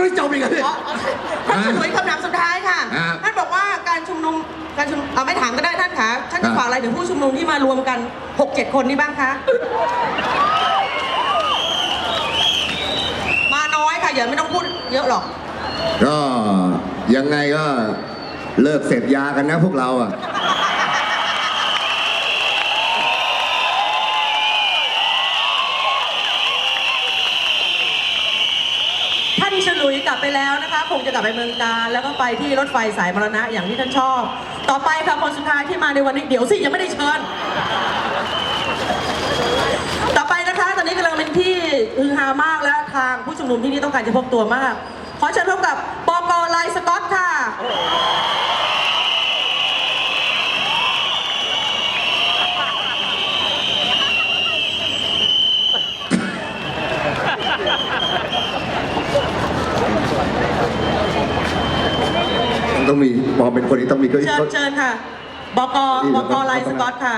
ยังไม่จบอีกเหรอพี่อ๋อท่านฉลุยคำถามสุดท้ายค่ะอ่าท่านบอกว่าการชุมนุมการชุมเอาไม่ถามก็ได้ท่านคะท่านจะอ่าฝากอะไรถึงผู้ชุมนุมที่มารวมกัน 6-7 คนนี้บ้างคะ มาน้อยค่ะอย่าไม่ต้องพูดเยอะหรอก ก็ยังไงก็เลิกเสพยากันนะพวกเราอะ ท่านฉลุยกลับไปแล้วนะ คงจะกลับไปเมืองกาแล้วก็ไปที่รถไฟสายมรณะอย่างที่ท่านชอบ ต่อไปค่ะคนสุดท้ายที่มาในวันนี้เดี๋ยวสิยังไม่ได้เชิญ ต่อไปนะคะ ตอนนี้กำลังเป็นที่ฮือฮามากและทางผู้ชุมนุมที่นี่ต้องการจะพบตัวมากขอเชิญพบกับปกอลสกอตค่ะ ต้องมีพอเป็นคนนี้ต้องมีก็ เชิญเชิญค่ะบกนี่บเหรอกครับไลสกอตค่ะ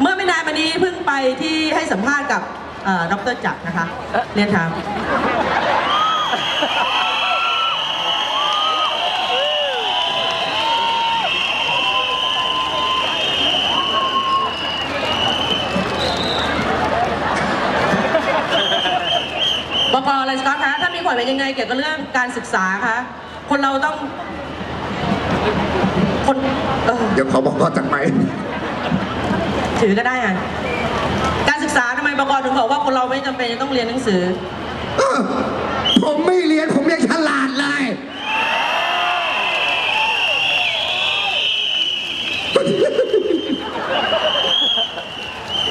เมื่อไม่นานมานี้เพิ่งไปที่ให้สัมภาษณ์กับเอ่อดรจักรนะคะ เรียนถามบกอะไรสกอตคะท่านมีความเห็นยังไงเกี่ยวกับเรื่องการศึกษาคะคนเราต้อง คนเออเดี๋ยวขอบอกก็จากไปถือก็ได้อะการศึกษาทำไมบกถึงบอกว่าคนเราไม่จำเป็นจะต้องเรียนหนังสือ เออผมไม่เรียนผมยังฉลาดเลย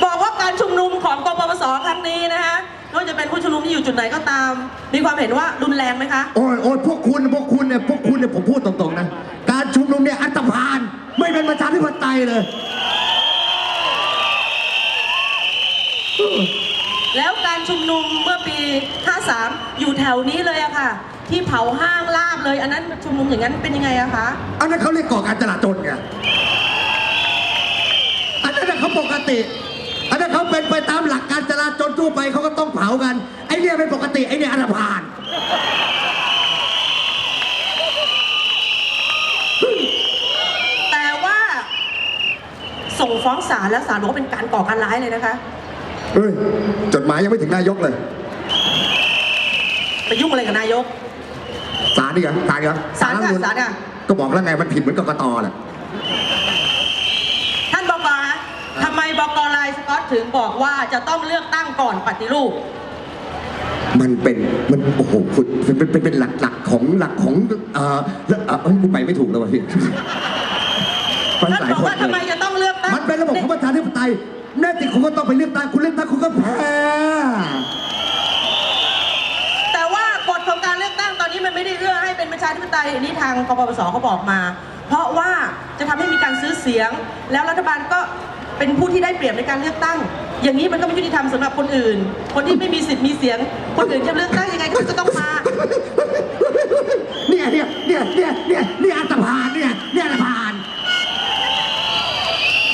บอกว่าการชุมนุมของกปปสครั้งนี้นะคะไม่ว่าจะเป็นผู้ชุมนุมที่อยู่จุดไหนก็ตาม มีความเห็นว่ารุนแรงไหมคะ โอ้ยโอ้ยพวกคุณ พวกคุณเนี่ย พวกคุณเนี่ย ผมพูดตรงๆนะการ ชุมนุมเนี่ยอันตรพานไม่เป็นประชาธิปไตยเลย แล้วการชุมนุมเมื่อปี 53 อยู่แถวนี้เลยอะค่ะ ที่เผาห้างลาบเลย อันนั้นชุมนุมอย่างนั้นเป็นยังไงอะคะ อันนั้นเขาเรียกก่อการจลาจลไงอันนั้นนะเขาปกติ อันนั้นเขาเป็นไปตามหลักการจราจรทั่วไปเขาก็ต้องเผากัน ไอ้เนี่ยเป็นปกติไอ้เนี่ยอันธพาล แต่ว่า ส่งฟ้องศาลแล้วศาลบอกว่าเป็นการก่อการร้ายเลยนะคะ เฮ้ย จดหมายยังไม่ถึงนายกเลย ไปยุ่งอะไรกับนายกศาลนี่เหรอศาลเหรอศาลค่ะรัฐธรรมนูญศาลค่ะ ก็บอกแล้วไงมันผิดเหมือนกกตแหละ ท่านบอกคะทำไมบอกไลน์สกอตถึงบอกว่าจะต้องเลือกตั้งก่อนปฏิรูป มันเป็นมันโอ้โหคุณเป็นเป็นเป็นเป็นหลักหลักของหลักของเอ่อเอ่อเอ้ยกูไปไม่ถูกแล้ววะพี่มันท่านหลายบอกคนว่าทำไมเลยจะต้องเลือกตั้งมัน เป็นระบบของประชาธิปไตยแน่จริงคุณก็ต้องไปเลือกตั้งคุณเลือกตั้งคุณก็แพ้แต่ว่ากฎของการเลือกตั้งตอนนี้มันไม่ได้เอื้อให้เป็นประชาธิปไตยอันนี้ทางกปปสเขาบอกมา เพราะว่าจะทำให้มีการซื้อเสียง แล้วรัฐบาลก็เป็นผู้ที่ได้เปรียบในการเลือกตั้ง อย่างนี้มันก็ไม่ยุติธรรมสำหรับคนอื่น คนที่ไม่มีสิทธิ์มีเสียง คนอื่นจะเลือกตั้งยังไงก็จะต้องมา เนี่ยเนี่ยเนี่ยเนี่ยเนี่ยเนี่ยอันตรพานเนี่ยเนี่ยอันตรพาน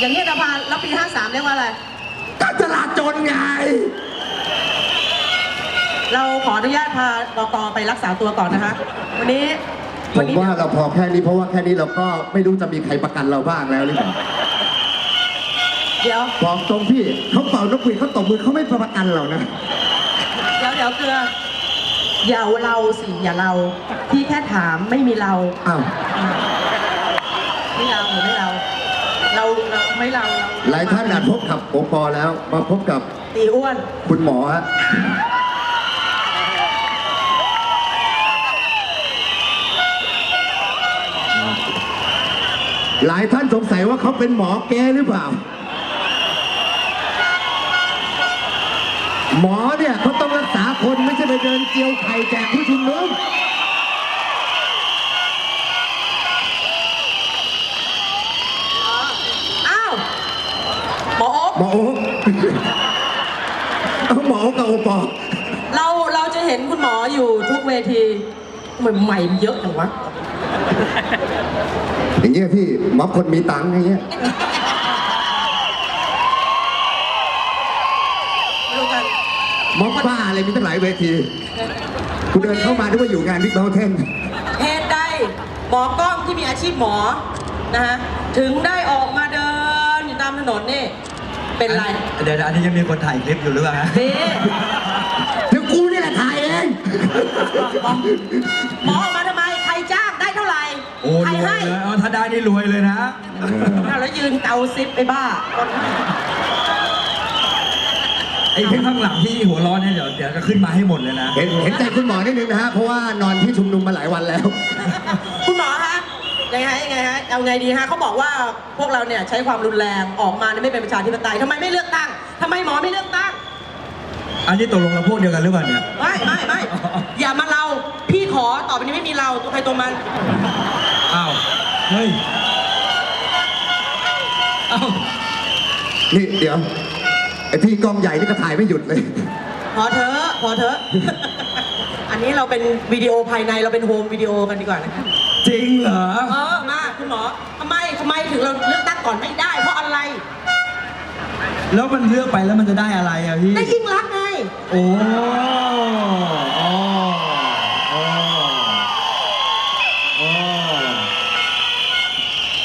อย่างนี้รัฐบาลแล้วปี 53 เรียกว่าอะไร การจราจรไง เราขออนุญาตพาบกไปรักษาตัวก่อนนะคะ วันนี้ผวันมนี้ว่าเราพอแค่นี้เพราะว่าแค่นี้เราก็ไม่รู้จะมีใครประกันเราบ้างแล้วหรือเปล่าเดี๋ยวบอกตรงพี่เขาเป่านกหวีดเขาตบมือเขาไม่ประกันเรานะเดี๋ยวเดี๋ยวเกลืออย่าเราสิ อย่าเราที่แค่ถามไม่มีเราอ้าวไม่เราหรือไม่เรา เราเราไม่เราเราหลายท่านอาจพบกับโอปอแล้ว มาพบกับตีอ้วนคุณหมอฮะหลายท่านสงสัยว่าเขาเป็นหมอแกหรือเปล่า หมอเนี่ยเขาต้องรักษาคนไม่ใช่ไปเดินเจียวไข่แจกผู้ชุมนุม อ้าว หมอโอ๊คหมอโอ๊คเอาหมอโอ๊คกับโอปอเราเราจะเห็นคุณหมออยู่ทุกเวทีใหม่ใหม่ๆเยอะจังวะอย่างเงี้ยพี่หมอคนมีตังค์อย่างเงี้ยไม่รู้กันหมอป้าอะไรมีตั้งหลายเวทีกูเดินเข้ามานึกว่าอยู่งานบิ๊กเบลเทนเหตุใดหมอกล้องที่มีอาชีพหมอนะฮะถึงได้ออกมาเดินอยู่ตามถนนนี่ เป็นไร เดี๋ยวอันนี้ยังมีคนถ่ายคลิปอยู่หรือเปล่าฮะดีเดี๋ยวกูนี่แหละถ่ายเองหมอออกมาทำไม ใครจ้างได้เท่าไหร่ โอ้ใครรวยให้เลยเอาถ้าได้นี่รวยเลยนะ อ้าวแล้วยืนเกาซิปไปบ้า ไอ้ที่ข้างหลังที่หัวเร้อนเนี่ยเดี๋ยวเดี๋ยวจะขึ้นมาให้หมดเลยนะ เห็นเห็นใจคุณหมอนิดนึงนะฮะ เพราะว่านอนที่ชุมนุมมาหลายวันแล้วคุณหมอฮะ ยังไงยังไงฮะเอาไงดีฮะเขาบอกว่าพวกเราเนี่ยใช้ความรุนแรงออกมาเนี่ยไม่เป็นประชาธิปไตยทำไมไม่เลือกตั้งทำไมหมอไม่เลือกตั้งอันนี้ตกลงเราพวกเดียวกันหรือเปล่าเนี่ยไม่ไม่ไม่อย่ามาเราพี่ขอต่อไปนี้ไม่มีเราตัวใครตัวมันอ้าวเฮ้ยอ้าวนี่เดี๋ยวไอพี่กล้องใหญ่นี่ก็ถ่ายไม่หยุดเลย พอเถอะพอเถอะ อันนี้เราเป็นวิดีโอภายในเราเป็นโฮมวิดีโอกันดีกว่านะคะ จริงเหรอ เออมาคุณหมอทำไมทำไมถึงเราเลือกตั้งก่อนไม่ได้ เพราะอะไร แล้วมันเลือกไปแล้วมันจะได้อะไรอะพี่ ได้ยิ่งรักษณ์ไง โอ้โอ้โอ้โอ้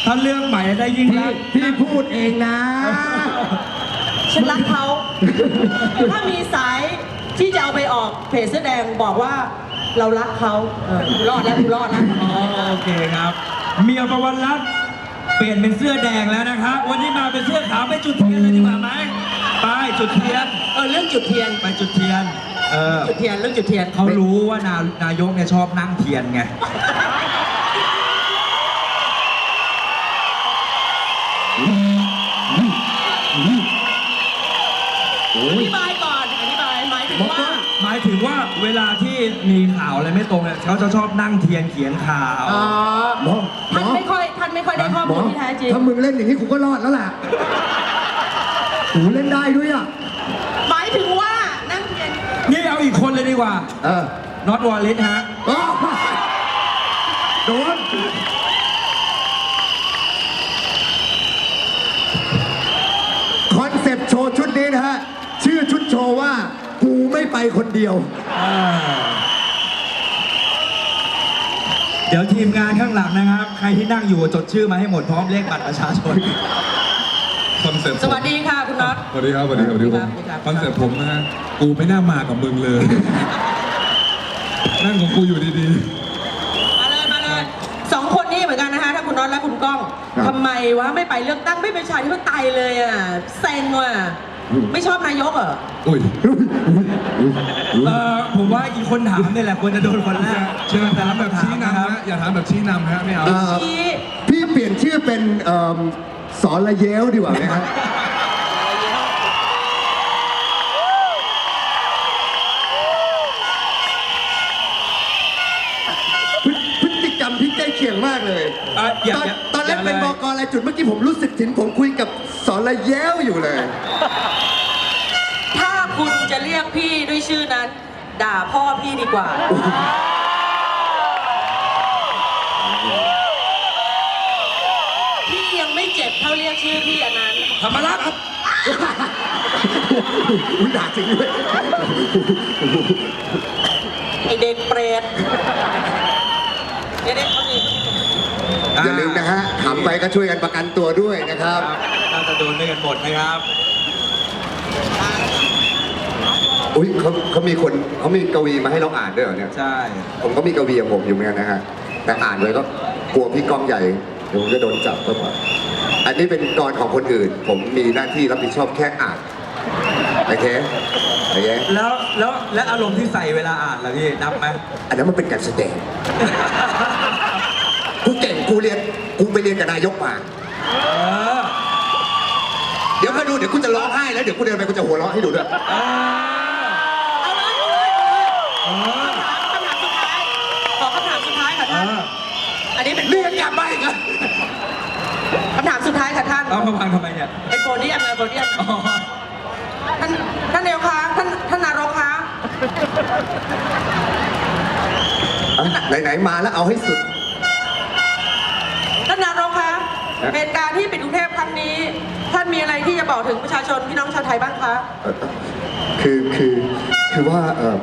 ถ้าเลือกใหม่ได้ยิ่งพี่รัก พี่พูดเองนะ ฉันรักเขา ถ้ามีสายที่จะเอาไปออกเพจเสื้อแดงบอกว่า เรารักเขาเออกูรอดแล้วกูรอดแล้ว อ๋อโอเคครับ เมียประวันรัตน์เปลี่ยนเป็นเสื้อแดงแล้วนะครับ วันนี้มาเป็นเสื้อขาวไปจุดเทียนเลยดีกว่าไหมไปจุดเทียน เออเรื่องจุดเทียน ไปจุดเทียน เออ จุดเทียนเรื่องจุดเทียนเขารู้ว่านานายกเนี่ยชอบนั่งเทียนไงอธิบายก่อ ถึงว่าเวลาที่มีข่าวอะไรไม่ตรงเนี่ยเขาจะชอบนั่งเทียนเขียนข่าว อ๋อหมอหมท่านอไม่ค่อยท่านไม่ค่อยได้ข้อหมมูอลที่แท้จริง ถ้ามึงเล่นอย่างนี้กูก็รอดแล้วล่ะกูเล่นได้ด้วยอะหมายถึงว่านั่งเทียนนี่เอาอีกคนเลยดีกว่าเออน็อตวอลลิสฮะอ้าวโดนคอนเซปต์โชว์ชุดนี้นะฮะ ชื่อชุดโชว์ว่า กูไม่ไป คนเดียวเดี๋ยวทีมงานข้างหลังนะครับ ใครที่นั่งอยู่จดชื่อมาให้หมดพร้อมเลขบัตรประชาชน คอนเซ็ปต์สวัสดีค่ะคุณน็อต สวัสดีครับสวัสดีครับสวัสดีครับสวัสดีครับ คอนเซ็ปต์ผมนะฮะกูไม่น่ามากับมึงเลย นั่งของกูอยู่ดีมาเลยมาเลยสองคนนี้เหมือนกันนะคะถ้าคุณน็อตและคุณก้องครับ ทำไมวะไม่ไปเลือกตั้งไม่เป็นชาธิปไตยเลยอะเซ็งว่ะอืม ไม่ชอบนายกเหรอๆอุ้ยเออผมว่าอีกคนถามเนี่ยแหละควรจะโดนคนแรกเชิญถามแบบชี้นำฮะอย่าถามแบบชี้นำฮะไม่เอาเอ่อชี้พี่เปลี่ยนชื่อเป็นเอิ่มสอนละเย้วดีกว่าไหมฮะพฤพฤติกรรมพี่ใกล้เคียงมากเลยเอ่ออย่าตอนอย่าตอนแรกอย่าเป็นเลบยกอะไรจุดเมื่อกี้ผมรู้สึกถึงผมคุยกับสอนละแย้วอยู่เลยถ้า คุณจะเรียกพี่ด้วยชื่อนั้น ด่าพ่อพี่ดีกว่า พี่ยังไม่เจ็บเท่าเรียกชื่อพี่อันนั้น ธรรมรักษ์อุ้ยด่าจริงด้วยไอเด็กเปรตเด็กๆเขานี่อย่าลืมนะฮะขำไปก็ช่วยกันประกันตัวด้วยนะครับ น่าจะโดนด้วยกันหมดนะครับ อุ้ยเขาเขามีคนเขามีกวีมาให้เราอ่านด้วยเหรอเนี่ย ใช่ ผมก็มีกวีของผมอยู่เหมือนกันนะฮะ แต่อ่านไว้ก็กลัวพี่กองใหญ่เดี๋ยวผมจะโดนจับก็พออันนี้เป็นกรของคนอื่น ผมมีหน้าที่รับผิดชอบแค่อ่านโอเคโอเคแล้วแล้วและอารมณ์ที่ใส่เวลาอ่านล่ะพี่นับไหมอันนั้นมันเป็นการแสดงกูเก่งกูเรียนกูไปเรียนกับนายกมา เออเดี๋ยวมาดูเดี๋ยวกูจะร้องไห้แล้วเดี๋ยวกูเดินไปกูจะหัวเราะให้ดูด้วย เออ เอาเลยเอาเลย เอาเลยเออคำถามสุดท้าย ขอคำถามสุดท้ายค่ะเอท่าน ออันนี้เป็นนี่ยังกลับมาอีกเหรอคำถามสุดท้ายค่ะท่านเอามาวางทำไมเนี่ยไอโปรเดียมไอโปรเดียม อ๋อท่านท่านนายกคะท่านท่านนายกคะอะไหนๆมาแล้วเอาให้สุด ท่านนายกคะฮะเหตุการณ์ที่ปิดกรุงเทพครั้งนี้ ท่านมีอะไรที่จะบอกถึงประชาชนพี่น้องชาวไทยบ้างคะ เอ่อคือคือคือว่าเออ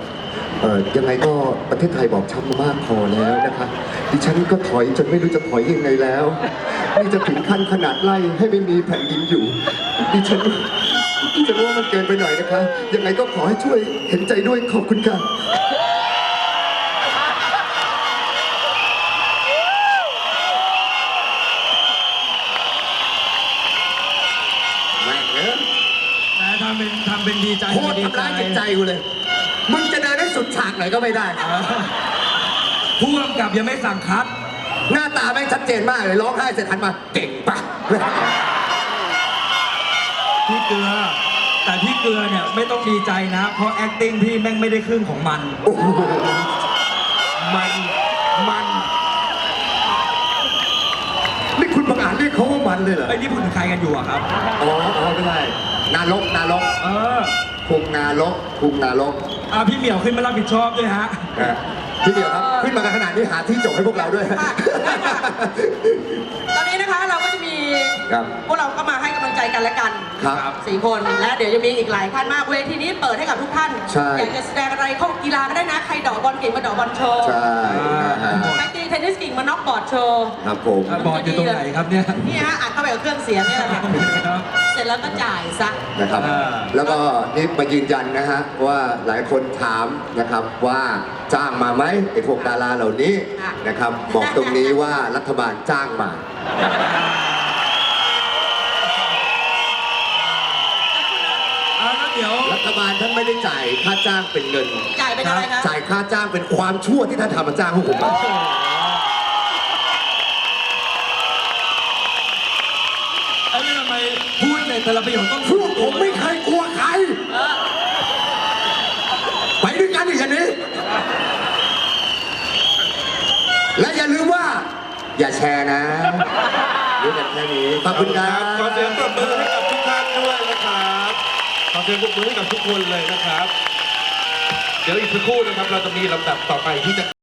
เอ่อยังไงก็ประเทศไทยบอบช้ำมากพอแล้วนะคะดิฉันก็ถอยจนไม่รู้จะถอยยังไงแล้วนี่จะถึงขั้นขนาดไล่ให้ไม่มีแผ่นดินอยู่ดิฉันดิฉันว่ามันเกินไปหน่อยนะคะ ยังไงก็ขอให้ช่วยเห็นใจด้วยขอบคุณค่ะแม่งเอ้ย นะทำเป็นทำเป็นดีใจโคตรทำร้ายจิตใจกูเลย มึงจะเดินให้ สุดฉากหน่อยก็ไม่ได้เออผู้กำกับยังไม่สั่งคัด หน้าตาแม่งชัดเจนมากเลยร้องไห้เสร็จหันมาเก่งปะพี่เกลือ แต่พี่เกลือเนี่ยไม่ต้องดีใจนะ เพราะ acting พี่แม่งไม่ได้ครึ่งของมันโอ้โหมัน มันนี่คุณบังอาจเรียกเขาว่ามันเลยเหรอ ไอ้นี่พูดถึงใครกันอยู่อะครับ อ๋ออ๋อไม่ได้ นารกนารก เออ คุงนารกคุงนารก อะพี่เหมียวขึ้นมารับผิดชอบด้วยฮะนะพี่เดียวครับ ขึ้นมากันขนาดนี้หาที่จบให้พวกเราด้วย ค่ะได้ค่ะ ตอนนี้นะคะเราก็จะมี ครับพวกเราก็มาให้กำลังใจกันและกันครับสี่คนและเดี๋ยวจะมีอีกหลายท่านมากเวทีนี้เปิดให้กับทุกท่าน ใช่ อยากจะแสดงอะไรเข้ากีฬาก็ได้นะ ใครเดอกบอลเก่งมาเดอกบอลโชว์ใช่นะฮะใครตีเทนนิสเก่งมาน็อกบอร์ดโชว์ครับผมอะบอร์ดอยู่ตรงไหนครับเนี่ยนี่ฮะอัดเข้าไปกับเครื่องเสียงเนี่ยแหละค่ะครับ เสร็จแล้วก็จ่ายซะ นะครับ อ่า แล้วก็นี่มายืนยันนะฮะว่าหลายคนถามนะครับว่าจ้างมาไหมไอ้พวกดาราเหล่านี้ค่ะ นะครับ บอกตรงนี้ว่ารัฐบาลจ้างมา เดี๋ยว รัฐบาลท่านไม่ได้จ่ายค่าจ้างเป็นเงิน จ่ายเป็นอะไรคะจ่ายค่าจ้างเป็นความชั่วที่ท่านทำมาจ้างพวกผมมาไอ้นี่ทำไมพูดในแต่ละประโยคต้องพวกผมไม่เคยกลัวใคร เออไปด้วยกันอีกอันนี้ และอย่าลืมว่า อย่าแชร์นะรู้กันแค่นี้ขอบคุณครับ ขอเสียงปรบมือให้กับทุกท่านด้วยนะครับ ขอ เสียงปรบมือให้กับทุกคนเลยนะครับ เดี๋ยวอีกสักครู่นะครับ เราจะมีลำดับต่อไปที่จะ